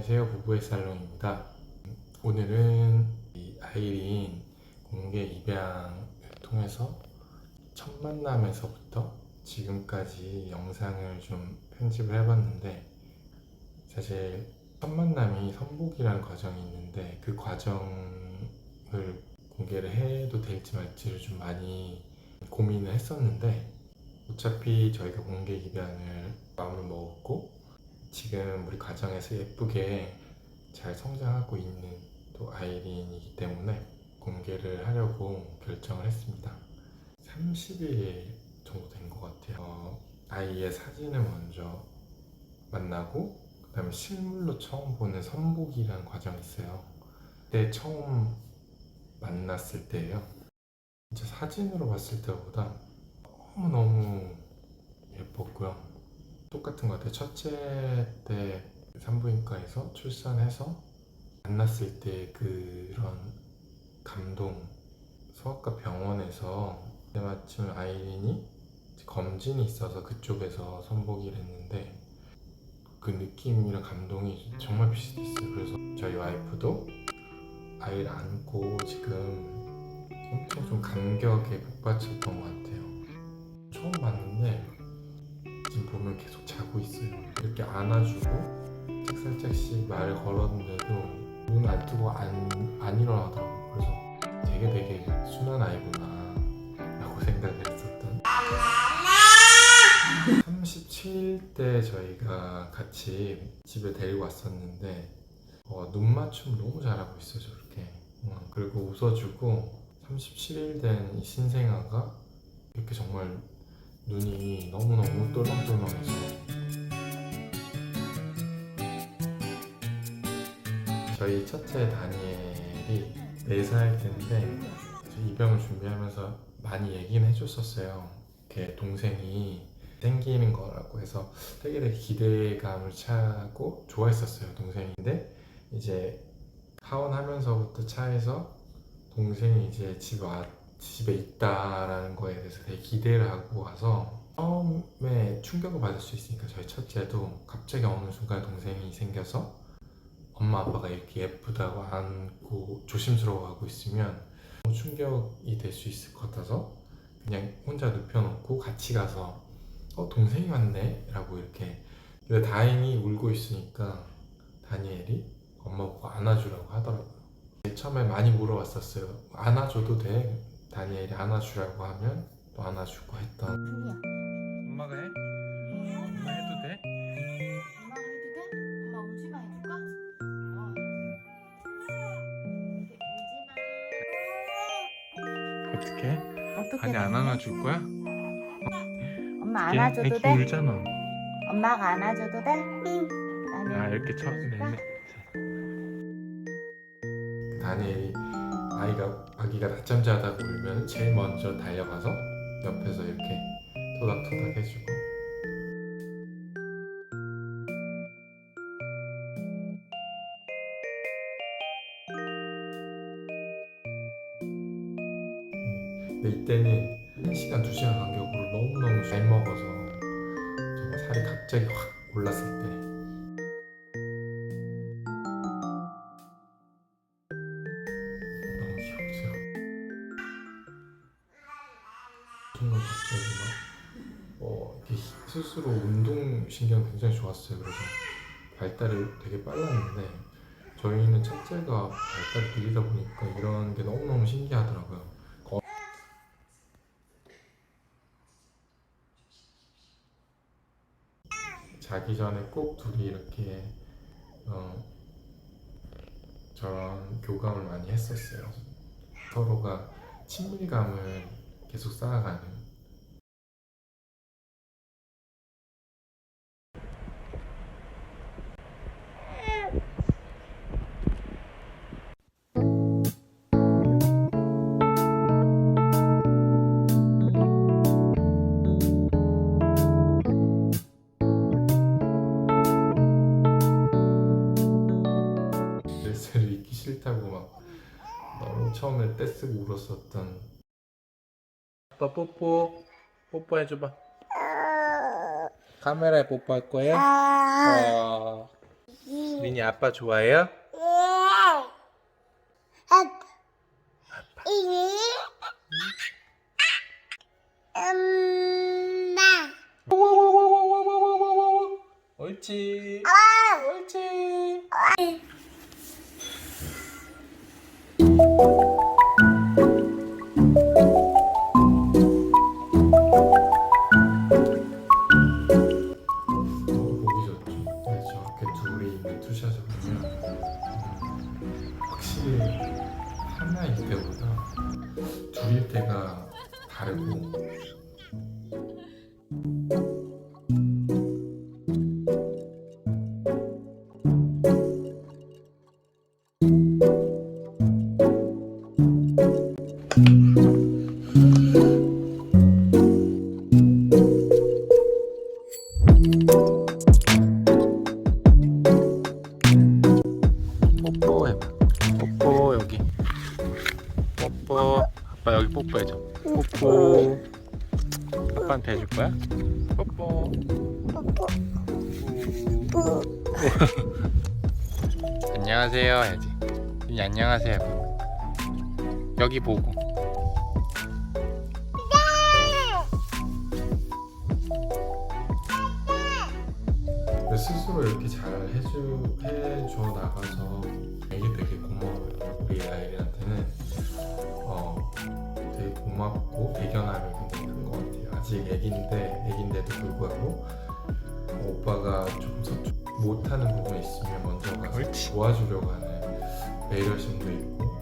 안녕하세요. 부부의 살롱입니다. 오늘은 이 아이린 공개 입양을 통해서 첫 만남에서부터 지금까지 영상을 좀 편집을 해봤는데 사실 첫 만남이 선복이라는 과정이 있는데 그 과정을 공개를 해도 될지 말지를 좀 많이 고민을 했었는데 어차피 저희가 공개 입양을 마음을 먹었고 지금 우리 가정에서 예쁘게 잘 성장하고 있는 또 아이린이기 때문에 공개를 하려고 결정을 했습니다. 30일 정도 된 것 같아요. 어, 아이의 사진을 먼저 만나고 그 다음에 실물로 처음 보는 선복이라는 과정이 있어요. 그때 처음 만났을 때예요. 진짜 사진으로 봤을 때보다 너무너무 예뻤고요. 똑 같아요. 첫째 때 산부인과에서 출산해서 만났을 때 그런 감동, 소아과 병원에서 때마침 아이린이 검진이 있어서 그쪽에서 선보기를 했는데 그 느낌이랑 감동이 정말 비슷했어요. 그래서 저희 와이프도 아이를 안고 지금 엄청 좀 감격에 북받쳤던 것 같아요. 처음 봤는데 지금 보면 계속 자고 있어요. 이렇게 안아주고 살짝씩 말을 걸었는데도 눈 안 뜨고 안, 안 일어나더라고요. 그래서 되게 되게 순한 아이구나 라고 생각을 했었던 37일 때 저희가 같이 집에 데리고 왔었는데 어, 눈 맞춤 너무 잘하고 있어요 저렇게 어, 그리고 웃어주고 37일 된 이 신생아가 이렇게 정말 눈이 너무너무 똘망똘망해서. 저희 첫째 다니엘이 4살 때인데 저 입양을 준비하면서 많이 얘기는 해줬었어요. 이렇게 동생이 생기는 거라고 해서 되게 되게 기대감을 차고 좋아했었어요 동생인데 이제 하원하면서부터 차에서 동생이 이제 집 와, 집에 있다라는 거에 대해서 되게 기대를 하고 와서 처음에 충격을 받을 수 있으니까 저희 첫째도 갑자기 어느 순간 동생이 생겨서 엄마 아빠가 이렇게 예쁘다고 안고 조심스러워하고 있으면 충격이 될 수 있을 것 같아서 그냥 혼자 눕혀놓고 같이 가서 어 동생이 왔네 라고 이렇게 근데 다행히 울고 있으니까 다니엘이 엄마 보고 안아주라고 하더라고요 처음에 많이 물어봤었어요 안아줘도 돼? 다니엘이 안아주라고 하면 또 안아주고 했던 아니야. 엄마가 해? 엄마 해도 돼? 엄마 해도 돼? 엄마 울지 마 해줄까? 어. 울지마. 어떻게? 어떻게? 아니 안 안아줄 거야? 엄마 안아줘도 애기 돼? 울잖아 엄마가 안아줘도 돼? 아 이렇게 쳐 안아줄까? 냈네 다니엘이 아이가 아기가 낮잠 자다고 울면 제일 먼저 달려가서 옆에서 이렇게 토닥토닥 해주고. 근데 이때는 1시간, 2시간 간격으로 너무너무 잘 먹어서 정말 살이 갑자기 확 올랐을 때 스스로 운동 신경 굉장히 좋았어요 그래서 발달이 되게 빨랐는데 저희는 첫째가 발달이 느리다 보니까 이런 게 너무너무 신기하더라고요 거- 자기 전에 꼭 둘이 이렇게 어, 저런 교감을 많이 했었어요. 서로가 친밀감을 계속 쌓아가는. 떼쓰고 울었었던. 아빠 뽀뽀 뽀뽀 해줘봐. 카메라에 뽀뽀할 거야? 와. 리니 아빠 좋아해요? 옳지. 옳지 다르고 뽀뽀 해봐. 뽀뽀 여기. 뽀뽀 아빠 여기 뽀뽀해줘. 뽀뽀. 아빠한테 해줄 거야? 뽀뽀. 안녕하세요 해야지. 이제 안녕하세요. 해봐. 여기 보고. 스스로 이렇게 잘 해주 해줘 나가서 아직 애기인데 애기인데도 불구하고 어, 오빠가 좀 서툴 못하는 부분이 있으면 먼저 가서 도와주려고 하는 배려심도 있고